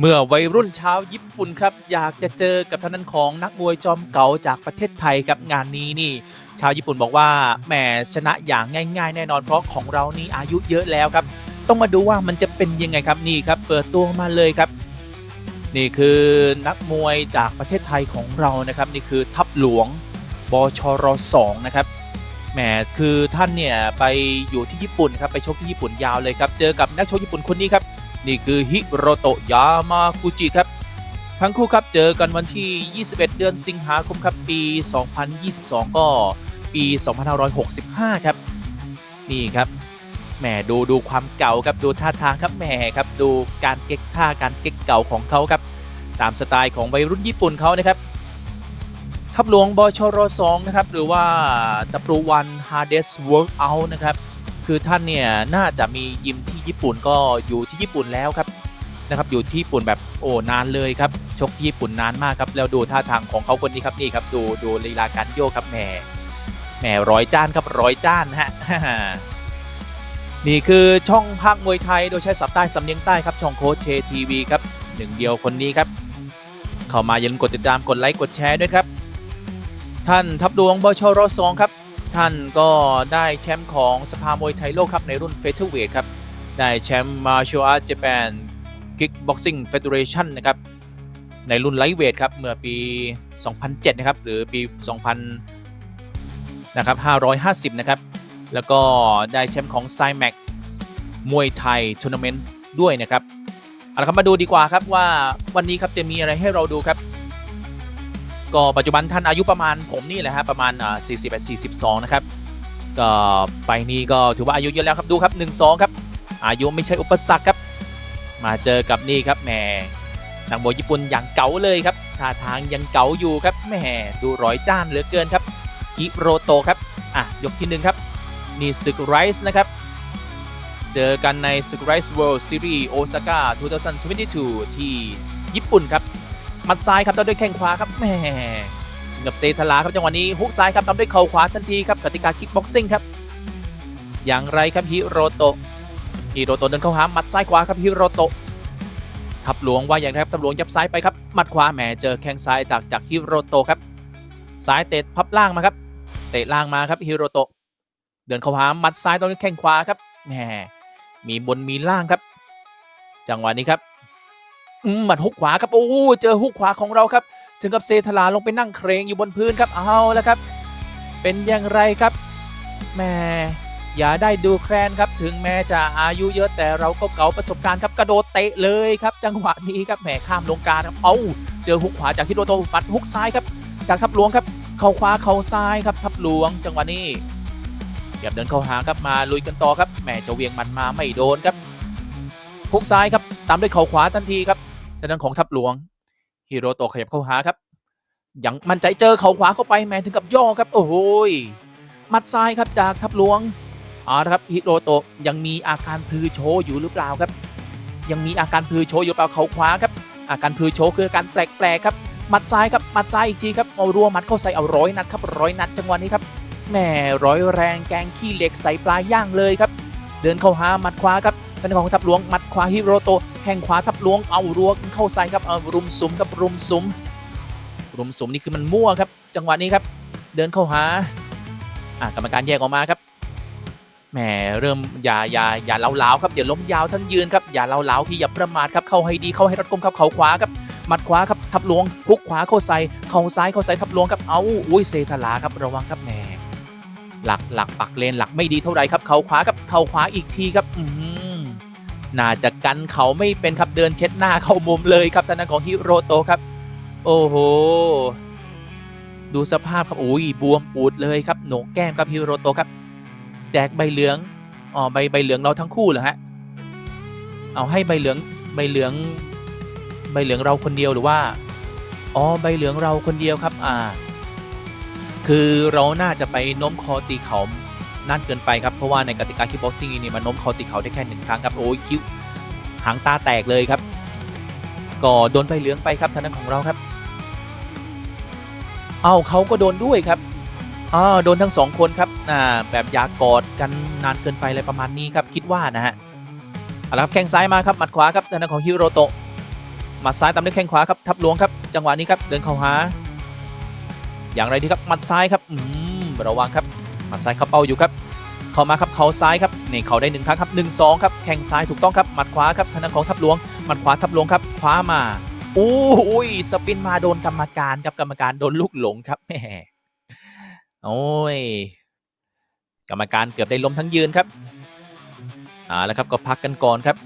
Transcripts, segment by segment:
เมื่อวัยรุ่นชาวญี่ปุ่นครับอยากจะเจอกับท่างด้นของนักมวยจอมเก่าจากประเทศไทยครับงานนี้นี่ ชาวญี่ปุ่นบอกว่าแหมชนะอย่างง่าย ๆ แน่นอนเพราะของเรานี่อายุเยอะแล้วครับ ต้องมาดูว่ามันจะเป็นยังไงครับนี่ครับ เปิดตัวมาเลยครับ นี่คือนักมวยจากประเทศไทยของเรานะครับ นี่คือทัพหลวงบชร2นะครับแหมคือท่านเนี่ยไปอยู่ที่ญี่ปุ่นครับไปชกที่ญี่ปุ่นยาวเลยครับเจอกับนักชกญี่ปุ่นคนนี้ครับ นี่คือฮิโรโตะยามากุจิครับ ทั้งคู่ครับเจอกันวันที่ 21 เดือนสิงหาคมครับปี 2022 ก็ปี 2565 ครับ นี่ครับแหมดูดูความเก่าครับดูท่าทางครับแหมครับดูการเก๊กท่าการเก๊กเก่าของเขาครับ ตามสไตล์ของวัยรุ่นญี่ปุ่นเขานะครับทัพหลวงบชร2นะครับหรือว่าตับรูวันฮาร์เดสเวิร์กเอานะครับ คือท่านเนี่ยน่าจะมียิมที่ญี่ปุ่นก็อยู่ที่ญี่ปุ่นแล้วครับนะครับอยู่ที่ญี่ปุ่นแบบโอ้นานเลยครับชกที่ญี่ปุ่นนานมากครับแล้วดูท่าทางของเขาคนนี้ครับนี่ครับดูดูลีลาการโยกครับแหมแหมร้อยจ้านครับร้อยจ้านฮะนี่คือช่องภาคมวยไทยโดยใช้สับใต้สำเนียงใต้ครับช่องโค้ชเชทีวีครับหนึ่งเดียวคนนี้ครับ เข้ามาอย่าลืมกดติดตามกดไลค์กดแชร์ด้วยครับ ท่านทัพดวงบชรสองครับ ท่านก็ได้แชมป์ของสภามวยไทยโลกครับในรุ่นเฟเธอร์เวทครับ ได้แชมป์ Martial Arts Japan Kickboxing Federation นะครับ ในรุ่นไลท์เวทครับ เมื่อปี 2007 นะครับ หรือปี 2000นะครับ550 นะครับ แล้วก็ได้แชมป์ของ c y m a x มวยไทยทัวร์นาเมนต์ด้วยนะครับเอาละครับมาดูดีกว่าครับว่าวันนี้ครับจะมีอะไรให้เราดูครับ ก็ปัจจุบันท่านอายุประมาณผมนี่แหละฮะประมาณอ่า41 42 นะครับ ก็ไฟล์นี้ก็ถือว่าอายุเยอะแล้วครับดูครับ 1-2 ครับ อายุไม่ใช่อุปสรรคครับ มาเจอกับนี่ครับแหมนักมวยญี่ปุ่นอย่างเก๋าเลยครับท่าทางยังเก๋าอยู่ครับแหมดูร้อยจ้านเหลือเกินครับฮิโรโตครับอะยกที่หนึ่งครับนี่ศึกไรส์นะครับ เจอกันในศึกไรส์ World Series Osaka 2022 ที่ญี่ปุ่นครับ มัดซ้ายครับตามด้วยแข้งขวาครับแหมกับเซทลาครับจังหวะนี้ฮุกซ้ายครับตามด้วยเข่าขวาทันทีครับกติกาคิกบ็อกซิ่งครับ อย่างไรครับฮิโรโตะฮิโรโตะเดินเข้าหาหมัดซ้ายขวาครับฮิโรโตะทับหลวงว่าอย่างไรครับทับหลวงยับซ้ายไปครับหมัดขวาแหมเจอแข้งซ้ายจากจากฮิโรโตะครับซ้ายเตะพับล่างมาครับ เตะล่างมาครับฮิโรโตะเดินเข้าหาหมัดซ้ายตามด้วยแข้งขวาครับแหมมีบนมีล่างครับ จังหวะนี้ครับ อืมหมัดฮุกขวาครับโอ้เจอฮุกขวาของเราครับ ถึงกับเซทลาลงไปนั่งเครงอยู่บนพื้นครับเอาแล้วครับ เป็นอย่างไรครับแม่อย่าได้ดูแคลนครับ ถึงแม้จะอายุเยอะแต่เราก็เก่าประสบการณ์ครับกระโดดเตะเลยครับ จังหวะนี้ครับแหมข้ามลงการครับเอาเจอฮุกขวาจากฮิโรโตะปัดฮุกซ้ายครับ จากทับหลวงครับเข่าขวาเข่าซ้ายครับทับหลวง จังหวะนี้เก็บเดินเข้าหาครับมาลุยกันต่อครับแหมจะเวียงมันมาไม่โดนครับฮุกซ้ายครับตามด้วยเข่าขวาทันทีครับ ทางด้านของทัพหลวงฮิโรโตะขยับเข้าหาครับยังมั่นใจเจอเข่าขวาเข้าไปแมนถึงกับย่อครับ โอ้โหยมัดซ้ายครับจากทัพหลวงเอาละครับฮิโรโตะยังมีอาการพือโชว์อยู่หรือเปล่าครับ ยังมีอาการพือโชว์อยู่เปล่าเข่าขวาครับ อาการพือโชว์คือการแปลกๆครับมัดซ้ายครับมัดซ้ายอีกทีครับเอารัวมัดเข้าใส่เอาร้อยนัดครับร้อยนัดจังหวะนี้ครับแหมร้อยแรงแกงขี้เหล็กใส่ปลาย่างเลยครับ เดินเข้าหามัดขวาครับ เป็นของทัพหลวงมัดขวาฮิโรโตแข้งขวาทับล้วงเอารัวเข้าใส่ครับเอารุมสุมกับรุมสุมรุมสุมนี่คือมันมั่วครับ จังหวะนี้ครับ เดินเข้าหาอะกรรมการแยกออกมาครับแหมเริ่มอย่าอย่าอย่าเล้าๆครับอย่าล้มยาวทั้งยืนครับอย่าเล้าๆที่อย่าประมาทครับเข้าให้ดีเข้าให้รัดกุมครับเข่าขวาครับหมัดขวาครับทับลวงพุกขวาเข้าใส่เข่าซ้ายเข้าใส่ทับลวงครับเอาอุ้ยเซทลาครับระวังครับแหมหลักหลักปักเลนหลักไม่ดีเท่าไหร่ครับเข่าขวาครับเข่าขวาอีกทีครับอื น่าจะกันเขาไม่เป็นครับเดินเช็ดหน้าเข้ามุมเลยครับทางด้านของฮิโรโตะครับ โอ้โหดูสภาพครับโอ้ยบวมปูดเลยครับโหนกแก้มครับฮิโรโตะครับ แจกใบเหลืองอ๋อใบใบเหลืองเราทั้งคู่เหรอฮะเอาให้ใบเหลืองใบเหลือง ใบเหลืองเราคนเดียวหรือว่าอ๋อใบเหลืองเราคนเดียวครับอ่า คือเราน่าจะไปโน้มคอตีเขา นั่นเกินไปครับ เพราะว่าในกติกาคิกบ็อกซิ่งนี่มันโน้มคอตีเขาได้แค่หนึ่งครั้งครับ โอ้ยคิ้วหางตาแตกเลยครับ ก็โดนใบเหลืองไปครับทางด้านของเราครับ เอ้าเขาก็โดนด้วยครับอ่าโดนทั้งสองคนครับอ่าแบบยากกอดกันนานเกินไปอะไรประมาณนี้ครับคิดว่านะฮะเอาละครับแข้งซ้ายมาครับหมัดขวาครับทางด้านของฮิโรโตะหมัดซ้ายตามด้วยแข้งขวาครับทับหลวงครับจังหวะนี้ครับเดินเข้าหา อย่างไรดีครับหมัดซ้ายครับอืมระวังครับ มัดซ้ายเข้าเป้าอยู่ครับ เข้ามาครับเขาซ้ายครับนี่เขาได้หนึ่งครั้งครับหนึ่งสองครับแข้งซ้ายถูกต้องครับหมัดขวาครับทางด้าของทับหลวงหมัดขวาทับหลวงครับคว้ามาโอ้ยสปินมาโดนกรรมการครับกรรมการโดนลูกหลงครับแหมโอ้ยกรรมการเกือบได้ล้มทั้งยืนครับอ่าแล้วครับก็พักกันก่อนครับ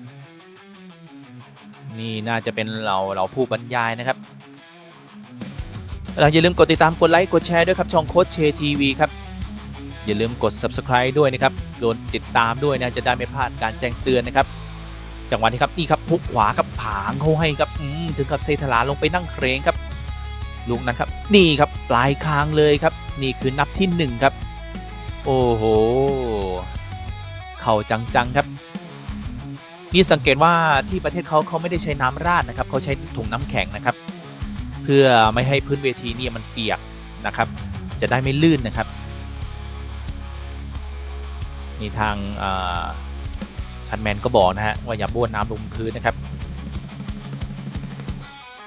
นี่น่าจะเป็นเราเราผู้บรรยายนะครับเราอย่าลืมกดติดตามกดไลค์กดแชร์ด้วยครับช่องโค้ชเชทีวีครับ อย่าลืมกด subscribe ด้วยนะครับกดนติดตามด้วยนะจะได้ไม่พลาดการแจ้งเตือนนะครับจังหวะนี้ครับนี่ครับพุกขวาครับผางเขาให้ครับถึงกับเซธลาลงไปนั่งเครงครับลูกนั้นครับนี่ครับปลายคางเลยครับ นี่คือนับที่หนึ่งครับ โอ้โห เข่าจังๆครับ นี่สังเกตว่าที่ประเทศเขาเขาไม่ได้ใช้น้ำราดนะครับเขาใช้ถุงน้ำแข็งนะครับ เพื่อไม่ให้พื้นเวทีนี่มันเปียกนะครับ จะได้ไม่ลื่นนะครับ มีทางคันแมนก็บอกนะฮะว่าอย่าบ้วนน้ำลงพื้นนะครับ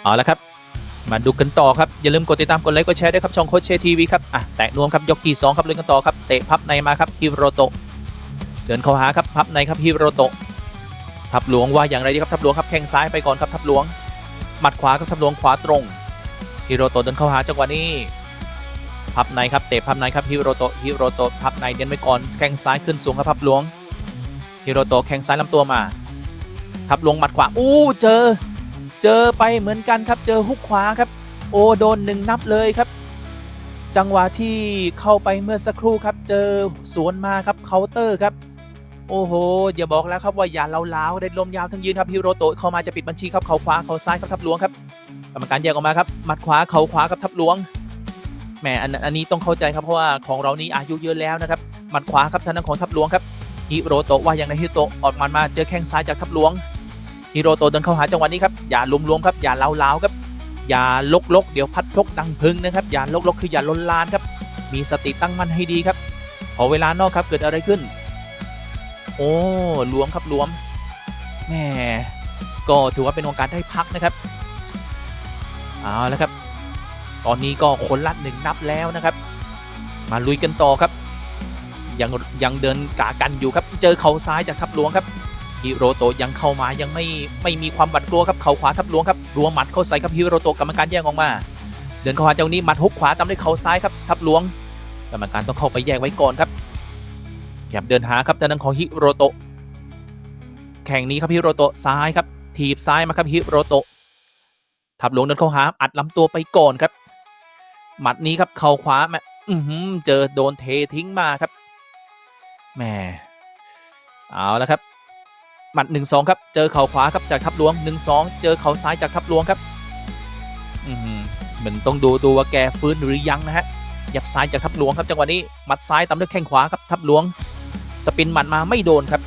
เอาละครับ มาดูกันต่อครับ อย่าลืมกดติดตามกดไลค์กดแชร์ด้วยครับ ช่องโคชเชทีวีครับอะแตะนวมครับยกที่2ครับเล่นกันต่อครับเตะพับในมาครับฮิโรโตะเดินเข้าหาครับพับในครับฮิโรโตะทับหลวงว่าอย่างไรดีครับทับหลวงครับแข้งซ้ายไปก่อนครับทับหลวงหมัดขวาครับทับหลวงขวาตรงฮิโรโตะเดินเข้าหาจังหวะนี้ พับในครับเตะพับในครับฮิโรโตะฮิโรโตะพับในเดินไปก่อนแข้งซ้ายขึ้นสูงครับพับหลวงฮิโรโตะแข้งซ้ายลำตัวมาทับหลวงหมัดขวาอู้เจอ เจอไปเหมือนกันครับเจอฮุกขวาครับ โอ้โดนหนึ่งนับเลยครับ จังหวะที่เข้าไปเมื่อสักครู่ครับ เจอสวนมาครับเคาน์เตอร์ครับโอ้โหอย่าบอกแล้วครับว่าอย่าเล้าๆได้ลมยาวทั้งยืนครับฮิโรโตะเข้ามาจะปิดบัญชีครับเขาขวาเขาซ้ายครับทับหลวงครับกรรมการแยกออกมาครับหมัดขวาเขาขวาครับทับหลวง แหมอันอันนี้ต้องเข้าใจครับเพราะว่าของเรานี้อายุเยอะแล้วนะครับหมัดขวาครับทางด้านของทับหลวงครับฮิโรโตะว่าอย่างไรฮิโรโตะออกมันมาเจอแข้งซ้ายจากทับหลวงฮิโรโตะเดินเข้าหาจังหวะนี้ครับอย่าลุมรวมครับอย่าเล้าๆครับอย่าลกลกๆเดี๋ยวพัดพกดังพึงนะครับอย่าลกลกๆคืออย่าลนลานครับ มีสติตั้งมั่นให้ดีครับ ขอเวลานอกครับเกิดอะไรขึ้น โอ้หลวมครับหลวมแหมก็ถือว่าเป็นโอกาสได้พักนะครับเอาแล้วครับ ตอนนี้ก็คนละหนึ่งนับแล้วนะครับ มาลุยกันต่อครับ ยังยังเดินกากันอยู่ครับ เจอเข่าซ้ายจากทับหลวงครับฮิโรโตะยังเข้ามายังไม่ไม่มีความบัดกลัวครับเข่าขวาทับหลวงครับรัวหมัดเข้าใส่ครับฮิโรโตะกรรมการแย่งออกมา เดินเข้าหาเจ้านี้หมัดฮุกขวาตามด้วยเข่าซ้ายครับทับหลวง กรรมการต้องเข้าไปแยกไว้ก่อนครับแยบเดินหาครับทางด้านของฮิโรโตะแข่งนี้ครับฮิโรโตะซ้ายครับถีบซ้ายมาครับฮิโรโตะทับหลวงเดินเข้าหาอัดลำตัวไปก่อนครับ หมัดนี้ครับเข่าขวาแม่อื้อหือเจอโดนเททิ้งมาครับแหมเอาแล้วครับ หมัด1นสครับ เจอเข่าขวาครับจากทับหลวง1นสเจอเข่าซ้ายจากทับหลวงครับอือหือเหมือนต้องดูดูว่าแกฟื้นหรือยังนะฮะยับซ้ายจากทับหลวงครับจังหวะนี้หมัดซ้ายตามด้วยแข้งขวาครับทับหลวง สปินหมัดมาไม่โดนครับ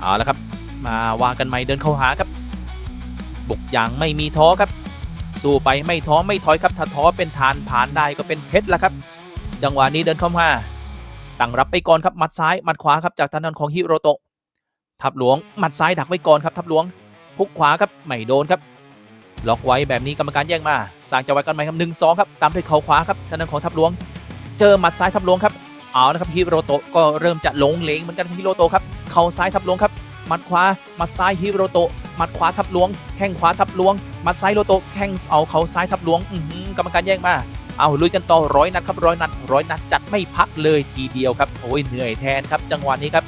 เอาละครับ มาว่ากันใหม่เดินเข้าหาครับบุกอย่างไม่มีท้อครับ สู้ไปไม่ท้อไม่ถอยครับถ้าท้อเป็นฐานผ่านได้ก็เป็นเพชรละครับ จังหวะนี้เดินเข้ามาตั้งรับไปก่อนครับหมัดซ้ายหมัดขวาครับจากทางด้านของฮิโรโตะทับหลวงหมัดซ้ายดักไว้ก่อนครับทับหลวงพุกขวาครับไม่โดนครับล็อกไว้แบบนี้กรรมการแย่งมาสร้างจังหวะกันใหม่ครับหนึ่งสองครับตามด้วยเข่าขวาครับทางด้านของทับหลวง เจอหมัดซ้ายทับหลวงครับเอานะครับฮิโรโตะก็เริ่มจะหลงเลงเหมือนกันฮิโรโตะครับเข่าซ้ายทับหลวงครับหมัดขวาหมัดซ้ายฮิโรโตะ มัดขวาทับหลวง แข้งขวาทับหลวงหมัดซ้ายโรโตแข้งเอาเข่าซ้ายทับหลวงอือหือกรรมการแย่งมาเอาลุยกันต่อร้อยนัดครับร้อยนัดร้อยนัดจัดไม่พักเลยทีเดียวครับโอ้ยเหนื่อยแทนครับ จังหวะนี้ครับ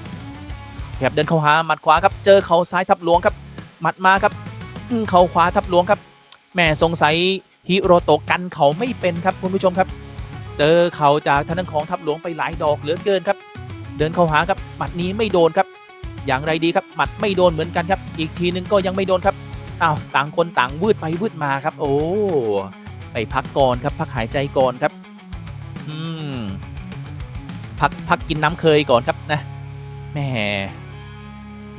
แถบเดินเข้าหาหมัดขวาครับ เจอเข่าซ้ายทับหลวงครับหมัดมาครับเข่าขวาทับหลวงครับแหม่สงสัยฮิโรโตกันเขาไม่เป็นครับคุณผู้ชมครับ เจอเขาจากทางด้านของทับหลวงไปหลายดอกเหลือเกินครับ เดินเข้าหาครับหมัดนี้ไม่โดนครับ อย่างไรดีครับหมัดไม่โดนเหมือนกันครับ อีกทีนึงก็ยังไม่โดนครับอ้าวต่างคนต่างวืดไปวืดมาครับ โอ้ไปพักก่อนครับ พักหายใจก่อนครับ อืมพักพักกินน้ำเคยก่อนครับนะแหม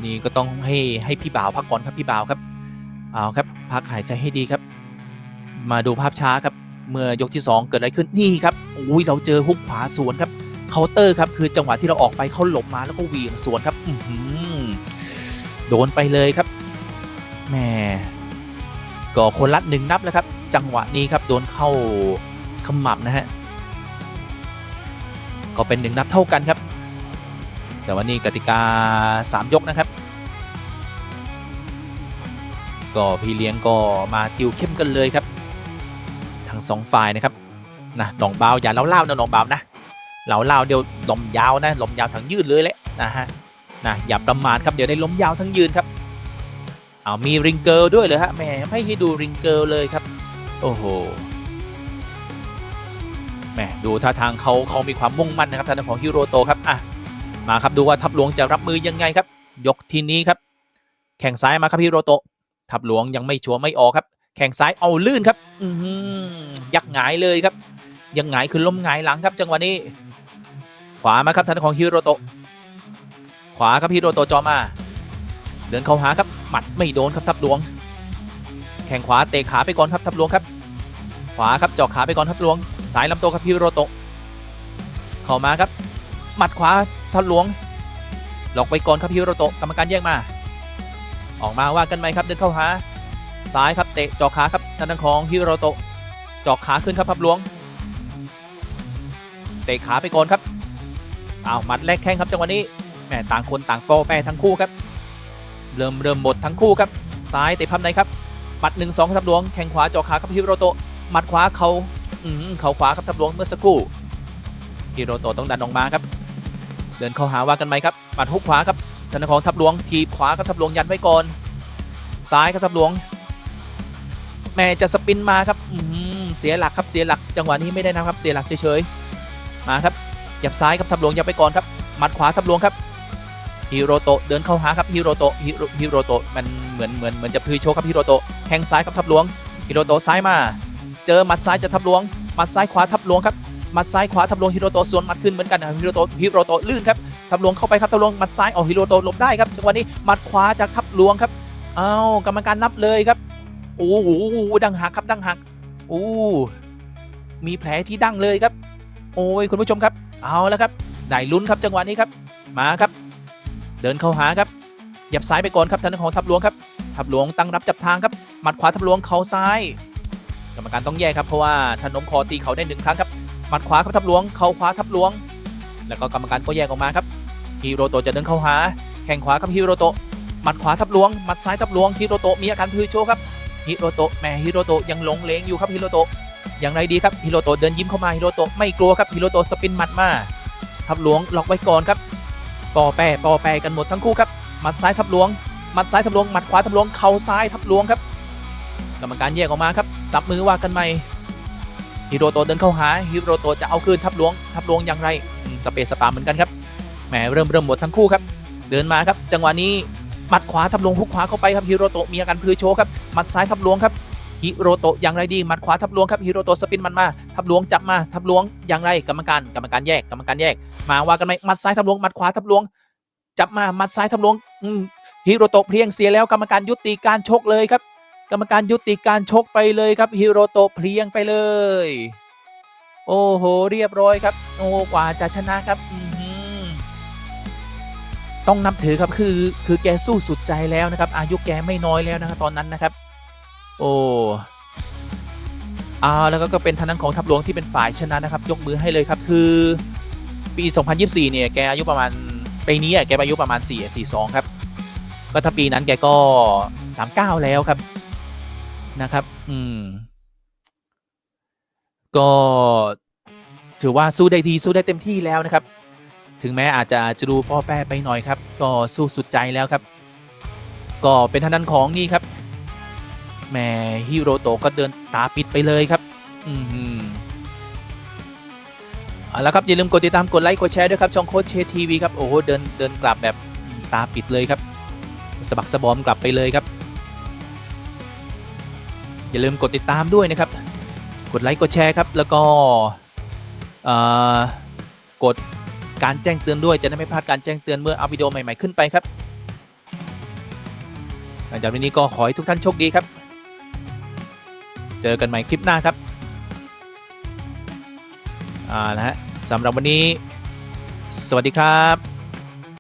นี่ก็ต้องให้ให้พี่บ่าวพักก่อนครับพี่บ่าวครับเอาครับ พักหายใจให้ดีครับ มาดูภาพช้าครับ เมื่อยกที่ 2 เกิดอะไรขึ้นนี่ครับอุ้ยเราเจอฮุกขวาสวนครับ เคาน์เตอร์ครับคือจังหวะที่เราออกไปเขาหลบมาแล้วก็เวียงสวนครับอืโดนไปเลยครับแหมก็คนละหนึ่งนับแล้วครับ จังหวะนี้ครับโดนเข้าขมับนะฮะก็เป็นหนึ่งนับเท่ากันครับ แต่วันนี้กติกา 3 ยกนะครับ ก็พี่เลี้ยงก็มาติวเข้มกันเลยครับ ทั้งสองฝ่ายนะครับนะหนองเบาอย่าเล่าเล่านะหนองเบานะ เล่าเล่าเดียวลมยาวนะลมยาวทั้งยืดเลยแหละนะฮะนะอย่าประมาทครับเดี๋ยวได้ล้มยาวทั้งยืนครับเอามีริงเกิลด้วยเลยฮะแหมไม่ให้ดูริงเกิลเลยครับ โอ้โหแหมดูท่าทางเขาเขามีความมุ่งมั่นนะครับทางด้านของฮิโรโตครับอะมาครับดูว่าทัพหลวงจะรับมือยังไงครับ ยกทีนี้ครับ แข่งซ้ายมาครับฮิโรโตทัพหลวงยังไม่ชัวร์ไม่ออกครับ แข่งซ้ายเอาลื่นครับ อืยักหงายเลยครับ ยังหงคือล้มหงหลังครับจังหวะนี้ ขวามาครับทางด้านของฮิโรโตะขวาครับฮิโรโตะจอมา เดินเข้าหาครับหมัดไม่โดนครับทัพหลวง แข่งขวาเตะขาไปก่อนครับทัพหลวงครับ ขวาครับเจาะขาไปก่อนทัพหลวง สายลำตัวครับฮิโรโตะเข้ามาครับหมัดขวาทัพหลวง หลอกไปก่อนครับฮิโรโตะกรรมการแยกมา ออกมาว่ากันไหมครับเดินเข้าหาซ้ายครับเตะเจาะขาครับทางด้านของฮิโรโตะเจาะขาขึ้นครับทัพหลวง เตะขาไปก่อนครับเอาหมัดแรกแข้งครับจังหวะนี้แหมต่างคนต่างโปรแปรทั้งคู่ครับ เริ่มเริ่มหมดทั้งคู่ครับซ้ายเตะพับในครับหมัดหนึ่งสองครับหลวงแข้งขวาจาะขาครับฮิโรโตะหมัดขวาเขาอืมเขาขวาครับทัพหลวงเมื่อสักครู่ฮิโรโตะต้องดันออกมาครับ เดินเข้าหาว่ากันไหมครับหมัดฮุกขวาครับทางด้านของทัพหลวงทีบขวาครับทัพหลวงยันไว้ก่อนซ้ายครับทัพหลวงแม่จะสปินมาครับอืมเสียหลักครับเสียหลัก จังหวะนี้ไม่ได้นะครับเสียหลักเฉยๆ มาครับยับซ้ายครับทัพหลวงยับไปก่อนครับหมัดขวาทัพหลวงครับฮิโรโตะเดินเข้าหาครับฮิโรโตะฮิโรโตะมันเหมือนเหมือนเหมือนจะพือโชครับฮิโรโตะแข้งซ้ายครับทัพหลวงฮิโรโตะซ้ายมา เจอหมัดซ้ายจะทัพหลวงหมัดซ้ายขวาทัพหลวงครับหมัดซ้ายขวาทัพหลวงฮิโรโตะสวนหมัดขึ้นเหมือนกันฮิโรโตะฮิโรโตะลื่นครับทัพหลวงเข้าไปครับทัพหลวงหมัดซ้ายเอาฮิโรโตะหลบได้ครับจังหวะนี้หมัดขวาจากทัพหลวงครับอ้าวกรรมการนับเลยครับโอ้โหดังหักครับดังหักโอ้มีแผลที่ดั้งเลยครับ โอ้ยคุณผู้ชมครับ เอาแล้วครับได้ลุ้นครับจังหวะนี้ครับมาครับ เดินเข้าหาครับหยับซ้ายไปก่อนครับทางด้านของทัพหลวงครับทัพหลวงตั้งรับจับทางครับหมัดขวาทัพหลวงเข่าซ้ายกรรมการต้องแยกครับเพราะว่าถ้านมคอตีเขาได้หนึ่งครั้งครับหมัดขวาครับทับหลวงเข่าขวาทับหลวง แล้วก็กรรมการก็แยกออกมาครับฮิโรโตจะเดินเข้าหา แข่งขวาครับฮิโรโตหมัดขวาทับหลวงหมัดซ้ายทับหลวงฮิโรโตมีอาการพือโชว์ครับฮิโรโตแหมฮิโรโตยังหลงเลงอยู่ครับฮิโรโต อย่างไรดีครับฮิโรโตเดินยิ้มเข้ามาฮิโรโตไม่กลัวครับฮิโรโตสปินหมัดมาทับหลวงล็อกไว้ก่อนครับปอแปรปอแปรกันหมดทั้งคู่ครับหมัดซ้ายทับหลวงหมัดซ้ายทับหลวงหมัดขวาทับหลวงเข่าซ้ายทับหลวงครับกรรมการแยกออกมาครับสับมือว่ากันใหม่ฮิโรโตเดินเข้าหาฮิโรโตจะเอาคืนทับหลวงทับหลวงอย่างไรสเปซสปาเหมือนกันครับแหมเริ่มเริ่มหมดทั้งคู่ครับ เดินมาครับ จังหวะนี้หมัดขวาทับหลวงฮุกขวาเข้าไปครับฮิโรโตมีอาการพลือโชว์ครับหมัดซ้ายทับหลวงครับ ฮิโรโตะอย่างไรดีมัดขวาทับหลวงครับฮิโรโตะสปินมันมาทับหลวงจับมาทับหลวงอย่างไรกรรมการกรรมการแยกกรรมการแยก มาว่ากันไหมมัดซ้ายทับหลวงมัดขวาทับหลวง จับมามัดซ้ายทับหลวงฮิโรโตะเพลียงเสียแล้วกรรมการยุติการชกเลยครับ กรรมการยุติการชกไปเลยครับฮิโรโตะเพลียงไปเลย โอ้โหเรียบร้อยครับ โอ้กว่าจะชนะครับต้องนับถือครับคือคือแกสู้สุดใจแล้วนะครับ อายุแกไม่น้อยแล้วนะครับตอนนั้นนะครับ โอ้อาแล้วก็ก็เป็นทางนั้นของทัพหลวงที่เป็นฝ่ายชนะนะครับ ยกมือให้เลยครับคือปี 2024 เนี่ยแกอายุประมาณปีนี้อะแกอายุประมาณ 4 42 ครับ ก็ถ้าปีนั้นแกก็ 39 แล้วครับนะครับ อืม ก็ถือว่าสู้ได้ดีสู้ได้เต็มที่แล้วนะครับ ถึงแม้อาจจะจะดูพ่อแป้ไปหน่อยครับ ก็สู้สุดใจแล้วครับ ก็เป็นทางด้านของนี่ครับ แหมฮิโรโตะก็เดินตาปิดไปเลยครับ อืมเอาละครับ อย่าลืมกดติดตามกดไลค์กดแชร์ด้วยครับช่องโค้ชเชทีวีครับ โอ้โห เดินเดินกลับแบบตาปิดเลยครับสะบักสะบอมกลับไปเลยครับ อย่าลืมกดติดตามด้วยนะครับ กดไลค์กดแชร์ครับ แล้วก็กดการแจ้งเตือนด้วยจะได้ไม่พลาดการแจ้งเตือนเมื่อเอาวิดีโอใหม่ๆขึ้นไปครับหลังจากนี้ก็ขอให้ทุกท่านโชคดีครับ เจอกันใหม่คลิปหน้าครับอ่านะฮะสำหรับวันนี้ สวัสดีครับ